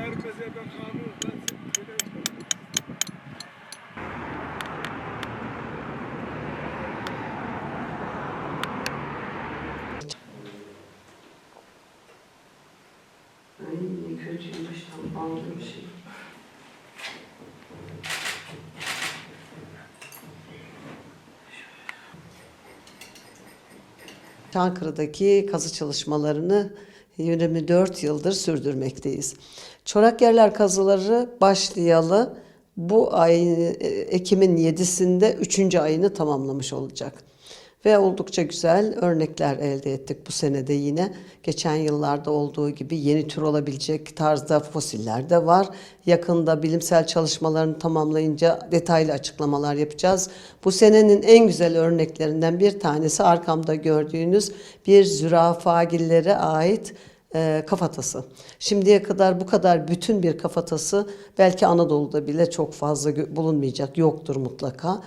herkese ne kötüymüş tam şey. Çankırı'daki kazı çalışmalarını 24 yıldır sürdürmekteyiz. Çorak yerler kazıları başlayalı bu ay e, Ekim'in 7'sinde 3. ayını tamamlamış olacak. Ve oldukça güzel örnekler elde ettik bu senede yine. Geçen yıllarda olduğu gibi yeni tür olabilecek tarzda fosiller de var. Yakında bilimsel çalışmalarını tamamlayınca detaylı açıklamalar yapacağız. Bu senenin en güzel örneklerinden bir tanesi arkamda gördüğünüz bir zürafagillere ait e, kafatası. Şimdiye kadar bu kadar bütün bir kafatası belki Anadolu'da bile çok fazla bulunmayacak, yoktur mutlaka.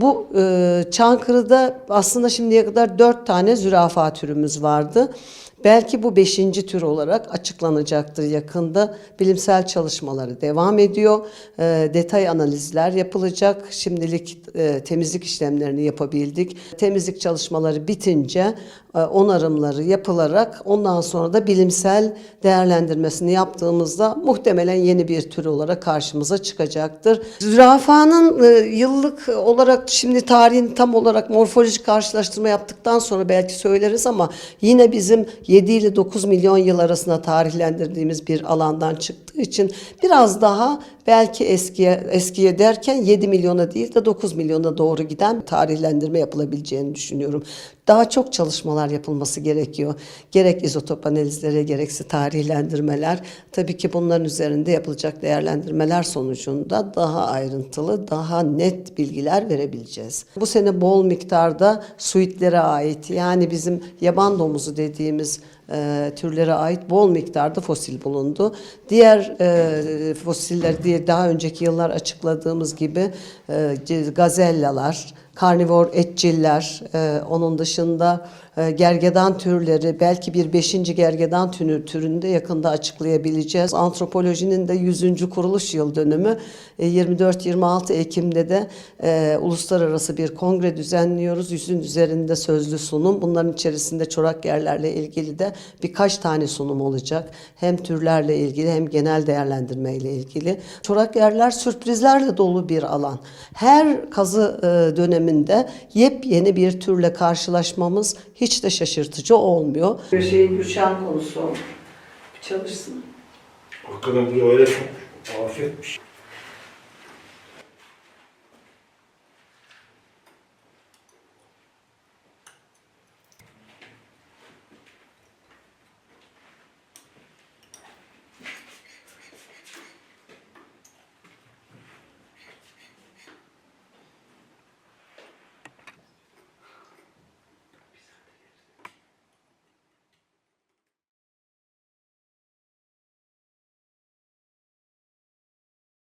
Bu e, Çankırı'da aslında şimdiye kadar dört tane zürafa türümüz vardı. Belki bu beşinci tür olarak açıklanacaktır yakında. Bilimsel çalışmaları devam ediyor. E, detay analizler yapılacak. Şimdilik e, temizlik işlemlerini yapabildik. Temizlik çalışmaları bitince onarımları yapılarak ondan sonra da bilimsel değerlendirmesini yaptığımızda muhtemelen yeni bir tür olarak karşımıza çıkacaktır. Zürafanın e, yıllık olarak şimdi tarihin tam olarak morfolojik karşılaştırma yaptıktan sonra belki söyleriz ama yine bizim 7 ile 9 milyon yıl arasında tarihlendirdiğimiz bir alandan çıktığı için biraz daha belki eskiye eskiye derken 7 milyona değil de 9 milyona doğru giden tarihlendirme yapılabileceğini düşünüyorum. Daha çok çalışmalar yapılması gerekiyor. Gerek izotop analizlere gerekse tarihlendirmeler. Tabii ki bunların üzerinde yapılacak değerlendirmeler sonucunda daha ayrıntılı, daha net bilgiler verebileceğiz. Bu sene bol miktarda suitlere ait yani bizim yaban domuzu dediğimiz e, türlere ait bol miktarda fosil bulundu. Diğer e, fosiller diye daha önceki yıllar açıkladığımız gibi e, gazellalar, karnivor etçiller, e, onun dışında e, gergedan türleri, belki bir beşinci gergedan türü, türünde yakında açıklayabileceğiz. Antropolojinin de 100. kuruluş yıl dönümü e, 24-26 Ekim'de de e, uluslararası bir kongre düzenliyoruz. Yüzün üzerinde sözlü sunum. Bunların içerisinde çorak yerlerle ilgili de birkaç tane sunum olacak. Hem türlerle ilgili hem genel değerlendirmeyle ilgili. Çorak yerler sürprizlerle dolu bir alan. Her kazı e, döneminde yepyeni bir türle karşılaşmamız hiç de şaşırtıcı olmuyor. Bir şey Gülşen konusu olmuş. Bir çalışsın. Hakikaten bu öyle çok afetmiş.